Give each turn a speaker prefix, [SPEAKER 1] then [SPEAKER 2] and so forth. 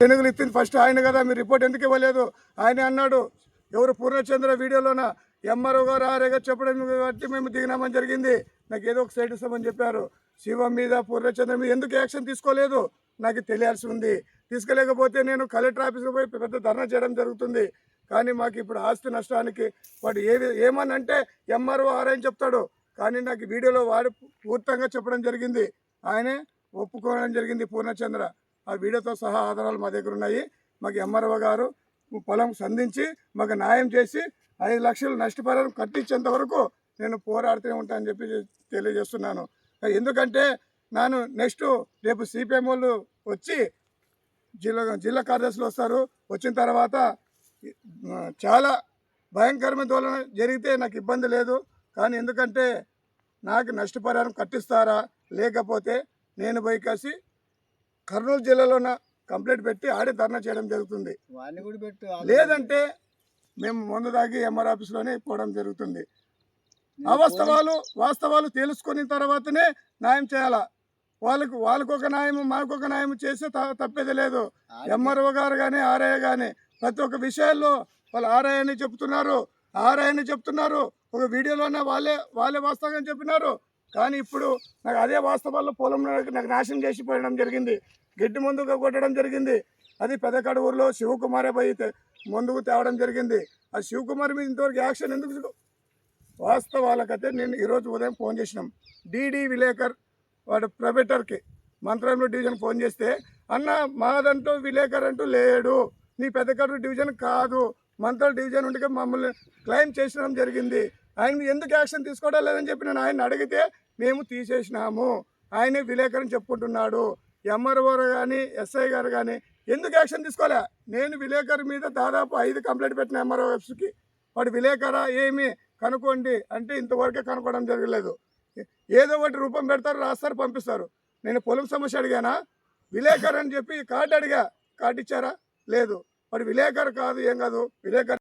[SPEAKER 1] తెనుగులు ఇచ్చింది ఫస్ట్ ఆయన కదా మీరు రిపోర్ట్ ఎందుకు ఇవ్వలేదు? ఆయన అన్నాడు ఎవరు పూర్ణచంద్ర వీడియోలోన ఎంఆర్ఓ గారు ఆరేగా చెప్పడం బట్టి మేము దిగినామని జరిగింది. నాకు ఏదో ఒక సైడ్ ఇస్తామని చెప్పారు. శివం మీద పూర్ణచంద్ర మీద ఎందుకు యాక్షన్ తీసుకోలేదు? నాకు తెలియాల్సి ఉంది. తీసుకోలేకపోతే నేను కలెక్టర్ ఆఫీస్కి పోయి పెద్ద ధర్నా చేయడం జరుగుతుంది. కానీ మాకు ఇప్పుడు ఆస్తి నష్టానికి వాడు ఏది ఏమని అంటే ఎంఆర్ఓ ఆర్ఐ అని చెప్తాడు. కానీ నాకు వీడియోలో వాడు పూర్తంగా చెప్పడం జరిగింది. ఆయనే ఒప్పుకోవడం జరిగింది పూర్ణచంద్ర. ఆ వీడియోతో సహా ఆధారాలు మా దగ్గర ఉన్నాయి. మాకు ఎంఆర్ఓ గారు పొలం సంధించి మాకు న్యాయం చేసి ఐదు లక్షలు నష్టపరిహారం కట్టించేంత వరకు నేను పోరాడుతూనే ఉంటానని చెప్పి తెలియజేస్తున్నాను. ఎందుకంటే నేను నెక్స్ట్ రేపు సిపిఎం వాళ్ళు వచ్చి జిల్లా జిల్లా కార్యదర్శులు వస్తారు. వచ్చిన తర్వాత చాలా భయంకరమైన దోళన జరిగితే నాకు ఇబ్బంది లేదు. కానీ ఎందుకంటే నాకు నష్టపరిహారం కట్టిస్తారా? లేకపోతే నేను పోయి కాసి కర్నూలు జిల్లాలోన కంప్లైంట్ పెట్టి ఆడే ధర్నా చేయడం జరుగుతుంది. లేదంటే మేము ముందు దాగి ఎంఆర్ ఆఫీస్లోనే పోవడం జరుగుతుంది. అవాస్తవాలు వాస్తవాలు తెలుసుకున్న తర్వాతనే న్యాయం చేయాలా? వాళ్ళకు వాళ్ళకు ఒక న్యాయం మాకు ఒక న్యాయం చేస్తే తప్పేది లేదు. ఎంఆర్ఓ గారు కానీ ఆర్ఐ కానీ ప్రతి ఒక్క విషయాల్లో వాళ్ళు ఆర్ఐ అని చెప్తున్నారు ఆర్ఐ అని చెప్తున్నారు. ఒక వీడియోలోనే వాళ్ళే వాళ్ళే వాస్తవంగా చెప్పినారు. కానీ ఇప్పుడు నాకు అదే వాస్తవాల్లో పొలం నాకు నాకు నాశనం చేసిపోయడం జరిగింది. గడ్డి ముందుగా కొట్టడం జరిగింది. అది పెదకడ ఊర్లో శివకుమారే పోయి ముందుకు తేవడం జరిగింది. ఆ శివకుమార్ మీద ఇంతవరకు యాక్షన్ ఎందుకు వాస్తవాలకైతే నేను ఈరోజు ఉదయం ఫోన్ చేసినాం. డీడీ విలేకర్ వాడు ప్రొబేటర్కి మంత్రంలో డివిజన్ ఫోన్ చేస్తే అన్న మాదంటూ విలేకర్ అంటూ లేడు. నీ పెద్దకట్టు డివిజన్ కాదు. మంత్రాల డివిజన్ ఉంటే మమ్మల్ని క్లెయిమ్ చేసడం జరిగింది. ఆయన ఎందుకు యాక్షన్ తీసుకోవడం లేదని చెప్పి నేను ఆయన అడిగితే మేము తీసేసినాము. ఆయనే విలేకరని చెప్పుకుంటున్నాడు. ఎంఆర్ఓ కానీ ఎస్ఐ గారు కానీ ఎందుకు యాక్షన్ తీసుకోలే? నేను విలేకరు మీద దాదాపు ఐదు కంప్లైంట్ పెట్టిన ఎంఆర్ఓ వెబ్స్కి వాడు విలేకరా ఏమి కనుక్కోండి అంటే ఇంతవరకే కనుక్కోవడం జరగలేదు. ఏదో ఒకటి రూపం పెడతారు రాస్తారు పంపిస్తారు. నేను పొలం సమస్య అడిగానా? విలేకర్ అని చెప్పి కార్డు అడిగా. కార్డు ఇచ్చారా? లేదు. వాడు విలేకరు కాదు ఏం కాదు. విలేకర్